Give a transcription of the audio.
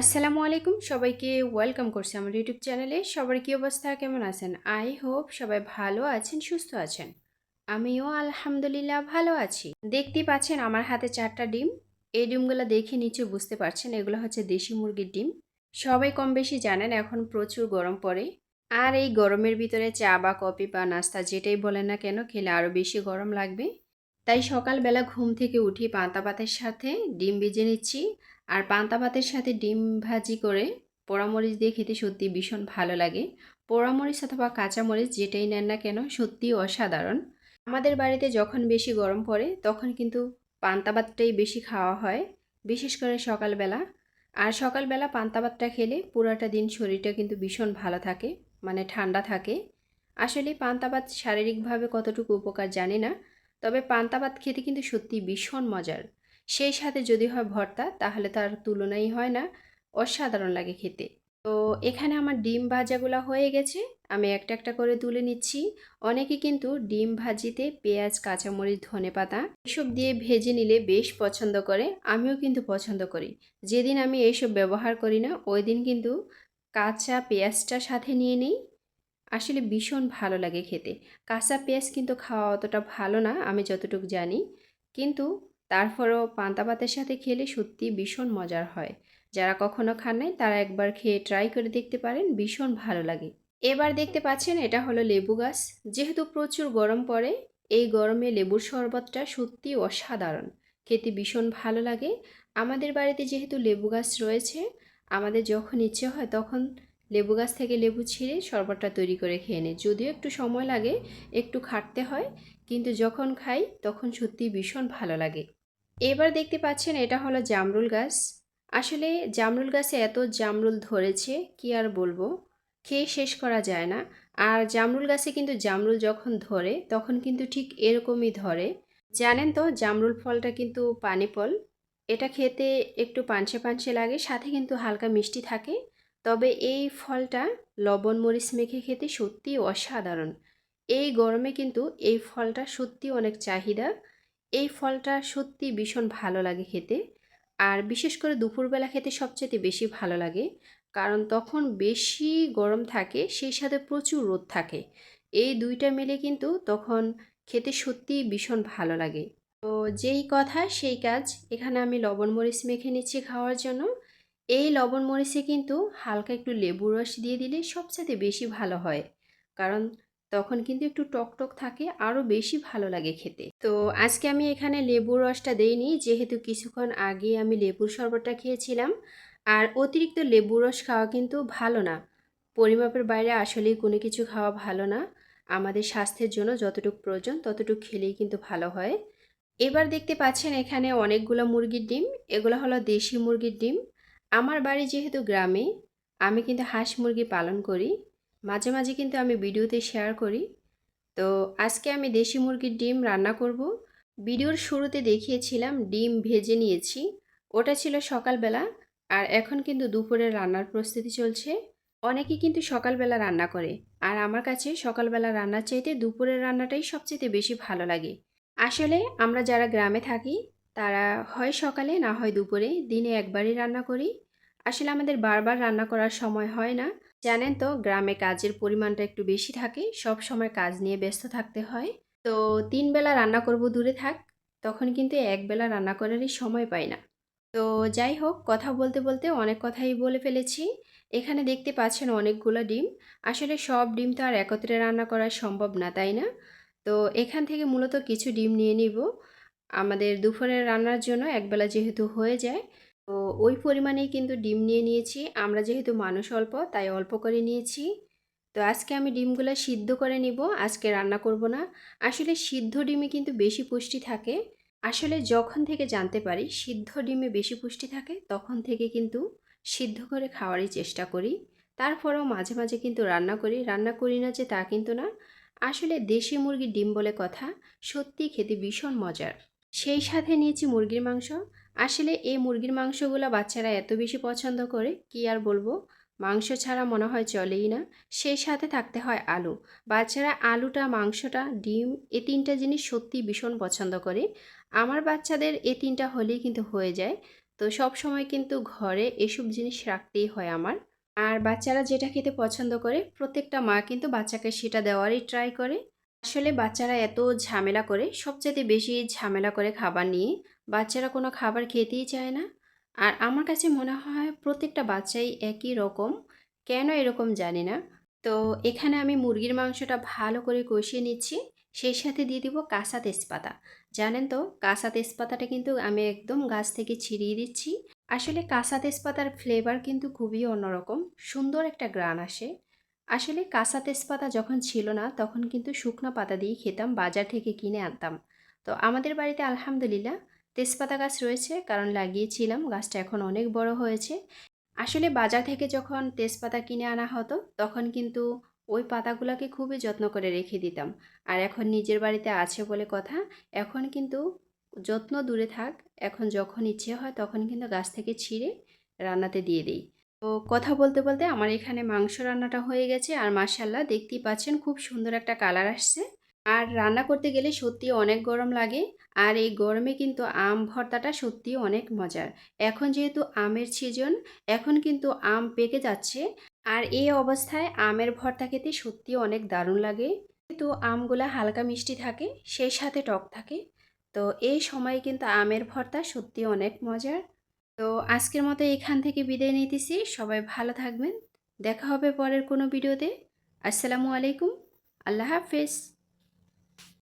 আসসালামু আলাইকুম, সবাইকে ওয়েলকাম করছি আমার ইউটিউব চ্যানেলে। সবার কি অবস্থা, কেমন আছেন? আই হোপ সবাই ভালো আছেন, সুস্থ আছেন। আমিও আলহামদুলিল্লাহ ভালো আছি। দেখতেই পাচ্ছেন আমার হাতে চারটা ডিম। এই ডিমগুলো দেখে নিচে বুঝতে পারছেন, এগুলো হচ্ছে দেশি মুরগির ডিম। সবাই কম বেশি জানেন, এখন প্রচুর গরম পড়ে। আর এই গরমের ভিতরে চা বা কফি বা নাস্তা যেটাই বলেন না কেন, খেলে আরও বেশি গরম লাগবে। তাই সকালবেলা ঘুম থেকে উঠি পান্তা পাতের সাথে ডিম ভেজে নিচ্ছি। আর পান্তা ভাতের সাথে ডিম ভাজি করে পোড়ামরিচ দিয়ে খেতে সত্যি ভীষণ ভালো লাগে। পোড়ামরিচ অথবা কাঁচামরিচ যেটাই নেন না কেন সত্যি অসাধারণ। আমাদের বাড়িতে যখন বেশি গরম পড়ে, তখন কিন্তু পান্তা ভাতটাই বেশি খাওয়া হয়, বিশেষ করে সকালবেলা। আর সকালবেলা পান্তা ভাতটা খেলে পুরোটা দিন শরীরটা কিন্তু ভীষণ ভালো থাকে মানে ঠান্ডা থাকে। আসলে পান্তা ভাত শারীরিকভাবে কতটুকু উপকার জানি না, তবে পান্তা ভাত খেতে কিন্তু সত্যি ভীষণ মজার। সেই সাথে যদি হয় ভর্তা, তাহলে তার তুলনাই হয় না। অসাধারণ লাগে খেতে। তো এখানে আমার ডিম ভাজাগুলো হয়ে গেছে। আমি একটা একটা করে তুলে নিচ্ছি। অনেকে কিন্তু ডিম ভাজিতে পেঁয়াজ, কাঁচামরিচ, ধনে পাতা এসব দিয়ে ভেজে নিলে বেশ পছন্দ করে। আমিও কিন্তু পছন্দ করি। যেদিন আমি এইসব ব্যবহার করি না, ওই দিন কিন্তু কাঁচা পেঁয়াজটা সাথে নিয়ে নিই। আসলে ভীষণ ভালো লাগে খেতে। কাঁচা পেঁয়াজ কিন্তু খাওয়া অতটা ভালো না, আমি যতটুকু জানি। কিন্তু তারপরেও পান্তা ভাতের সাথে খেলে সত্যি ভীষণ মজার হয়। যারা কখনো খান নাই, তারা একবার খেয়ে ট্রাই করে দেখতে পারেন, ভীষণ ভালো লাগে। এবার দেখতে পাচ্ছেন এটা হলো লেবু গাছ। যেহেতু প্রচুর গরম পড়ে, এই গরমে লেবুর শরবতটা সত্যি অসাধারণ। খেতে ভীষণ ভালো লাগে। আমাদের বাড়িতে যেহেতু লেবু গাছ রয়েছে, আমাদের যখন ইচ্ছে হয় তখন লেবু গাছ থেকে লেবু ছিঁড়ে শরবতটা তৈরি করে খেয়ে নেয় যদিও একটু সময় লাগে, একটু খাটতে হয়, কিন্তু যখন খাই তখন সত্যি ভীষণ ভালো লাগে। এবার দেখতে পাচ্ছেন এটা হলো জামরুল গাছ। আসলে জামরুল গাছে এত জামরুল ধরেছে, কি আর বলব? খেয়ে শেষ করা যায় না। আর জামরুল গাছে কিন্তু জামরুল যখন ধরে, তখন কিন্তু ঠিক এরকমই ধরে। জানেন তো, জামরুল ফলটা কিন্তু পানি ফল এটা খেতে একটু পানসে পানসে লাগে, সাথে কিন্তু হালকা মিষ্টি থাকে। তবে এই ফলটা লবণ, মরিচ মেখে খেতে সত্যি অসাধারণ। এই গরমে কিন্তু এই ফলটা সত্যি অনেক চাহিদা। এই ফলটা সত্যি ভীষণ ভালো লাগে খেতে। আর বিশেষ করে দুপুরবেলা খেতে সবচেয়ে বেশি ভালো লাগে, কারণ তখন বেশি গরম থাকে, সেই সাথে প্রচুর রোদ থাকে। এই দুইটা মিলে কিন্তু তখন খেতে সত্যিই ভীষণ ভালো লাগে। তো যেই কথা, সেই কাজ। এখানে আমি লবণ মরিচ মেখে নিচ্ছি খাওয়ার জন্য। এই লবণ মরিচে কিন্তু হালকা একটু লেবু রস দিয়ে দিলে সবচেয়ে বেশি ভালো হয়। কারণ তখন কিন্তু একটু টক টক থাকে আরও বেশি ভালো লাগে খেতে। তো আজকে আমি এখানে লেবুর রসটা দেইনি, যেহেতু কিছুক্ষণ আগে আমি লেবুর শরবতটা খেয়েছিলাম। আর অতিরিক্ত লেবুর রস খাওয়া কিন্তু ভালো না। পরিমাপের বাইরে আসলেই কোনো কিছু খাওয়া ভালো না। আমাদের স্বাস্থ্যের জন্য যতটুকু প্রয়োজন, ততটুকু খেলেই কিন্তু ভালো হয়। এবার দেখতে পাচ্ছেন এখানে অনেকগুলো মুরগির ডিম, এগুলো হলো দেশি মুরগির ডিম। আমার বাড়ি যেহেতু গ্রামে, আমি কিন্তু হাঁস মুরগি পালন করি। মাঝে মাঝে কিন্তু আমি ভিডিওতে শেয়ার করি। তো আজকে আমি দেশি মুরগির ডিম রান্না করব। ভিডিওর শুরুতে দেখিয়েছিলাম ডিম ভেজে নিয়েছি। ওটা ছিল সকালবেলা আর এখন কিন্তু দুপুরে রান্নার প্রস্তুতি চলছে। অনেকে কিন্তু সকালবেলা রান্না করে আর আমার কাছে সকালবেলা রান্নার চাইতে দুপুরের রান্নাটাই সবচেয়ে বেশি ভালো লাগে। আসলে আমরা যারা গ্রামে থাকি, তারা হয় সকালে না হয় দুপুরে। দিনে একবারই রান্না করি। আসলে আমাদের বারবার রান্না করার সময় হয় না। জানেন তো, গ্রামে কাজের পরিমাণটা একটু বেশি থাকে, সব সময় কাজ নিয়ে ব্যস্ত থাকতে হয়। তো তিন বেলা রান্না করব, দূরে থাক, তখন কিন্তু এক বেলা রান্না করারই সময় পাই না। তো যাই হোক, কথা বলতে বলতে অনেক কথাই বলে ফেলেছি। এখানে দেখতে পাচ্ছেন অনেকগুলো ডিম। আসলে সব ডিম তো আর একত্রে রান্না করা সম্ভব না, তাই না? তো এখান থেকে মূলত কিছু ডিম নিয়ে নিব। আমাদের দুপুরের রান্নার জন্য একবেলা যেহেতু হয়ে যায় তো ওই পরিমাণেই কিন্তু ডিম নিয়ে নিয়েছি। আমরা যেহেতু মানুষ অল্প, তাই অল্প করে নিয়েছি। তো আজকে আমি ডিমগুলো সিদ্ধ করে নিব, আজকে রান্না করব না। আসলে সিদ্ধ ডিমে কিন্তু বেশি পুষ্টি থাকে। আসলে যখন থেকে জানতে পারি, সিদ্ধ ডিমে বেশি পুষ্টি থাকে, তখন থেকে কিন্তু সিদ্ধ করে খাওয়ারই চেষ্টা করি। তারপরেও মাঝে মাঝে কিন্তু রান্না করি রান্না করি না যে তা কিন্তু না। আসলে দেশি মুরগির ডিম বলে কথা সত্যি খেতে ভীষণ মজার। সেই সাথে নিয়েছি মুরগির মাংস। আসলে এই মুরগির মাংসগুলো বাচ্চারা এত বেশি পছন্দ করে, কি আর বলব? মাংস ছাড়া মনে হয় চলেই না। সেই সাথে থাকতে হয় আলু। বাচ্চারা আলুটা, মাংসটা, ডিম, এ তিনটা জিনিস সত্যি ভীষণ পছন্দ করে। আমার বাচ্চাদের এ তিনটা হলেই কিন্তু হয়ে যায়। তো সব সময় কিন্তু ঘরে এসব জিনিস রাখতেই হয় আমার। আর বাচ্চারা যেটা খেতে পছন্দ করে, প্রত্যেকটা মা কিন্তু বাচ্চাকে সেটা দেওয়ারই ট্রাই করে। আসলে বাচ্চারা এত ঝামেলা করে সবচেয়ে বেশি ঝামেলা করে খাবার নিয়ে। বাচ্চারা কোনো খাবার খেতেই চায় না। আর আমার কাছে মনে হয় প্রত্যেকটা বাচ্চাই একই রকম। কেন এরকম জানি না। তো এখানে আমি মুরগির মাংসটা ভালো করে কষিয়ে নিচ্ছি। সেই সাথে দিয়ে দিব কাঁচা তেজপাতা। জানেন তো, কাঁচা তেজপাতাটা কিন্তু আমি একদম গাছ থেকে ছিঁড়িয়ে দিচ্ছি। আসলে কাঁচা তেজপাতার ফ্লেভার কিন্তু খুবই অন্যরকম। সুন্দর একটা গ্রান আসে। আসলে কাঁচা তেজপাতা যখন ছিল না, তখন কিন্তু শুকনো পাতা দিয়ে খেতাম, বাজার থেকে কিনে আনতাম। তো আমাদের বাড়িতে আলহামদুলিল্লাহ তেজপাতা গাছ রয়েছে, কারণ লাগিয়েছিলাম, গাছটা এখন অনেক বড় হয়েছে। আসলে বাজার থেকে যখন তেজপাতা কিনে আনা হতো, তখন কিন্তু ওই পাতাগুলোকে খুবই যত্ন করে রেখে দিতাম। আর এখন নিজের বাড়িতে আছে বলে কথা, এখন কিন্তু যত্ন দূরে থাক, এখন যখন ইচ্ছে হয় তখন কিন্তু গাছ থেকে ছিঁড়ে রান্নাতে দিয়ে দিই। তো কথা বলতে বলতে আমার এখানে মাংস রান্নাটা হয়ে গেছে, আর মাসাল্লাহ দেখতেই পাচ্ছেন খুব সুন্দর একটা কালার আসছে। আর রান্না করতে গেলে সত্যি অনেক গরম লাগে। আর এই গরমে কিন্তু আম ভর্তাটা সত্যি অনেক মজার। এখন যেহেতু আমের সিজন এখন কিন্তু আম পেকে যাচ্ছে। আর এই অবস্থায় আমের ভর্তা খেতে সত্যি অনেক দারুণ লাগে। কিন্তু আমগুলা হালকা মিষ্টি থাকে, সেই সাথে টক থাকে, তো এই সময় কিন্তু আমের ভর্তা সত্যি অনেক মজার। তো আজকের মতো এখান থেকে বিদায় নিতেছি। সবাই ভালো থাকবেন। দেখা হবে পরের কোনো ভিডিওতে। আসসালামু আলাইকুম। আল্লাহ হাফেজ।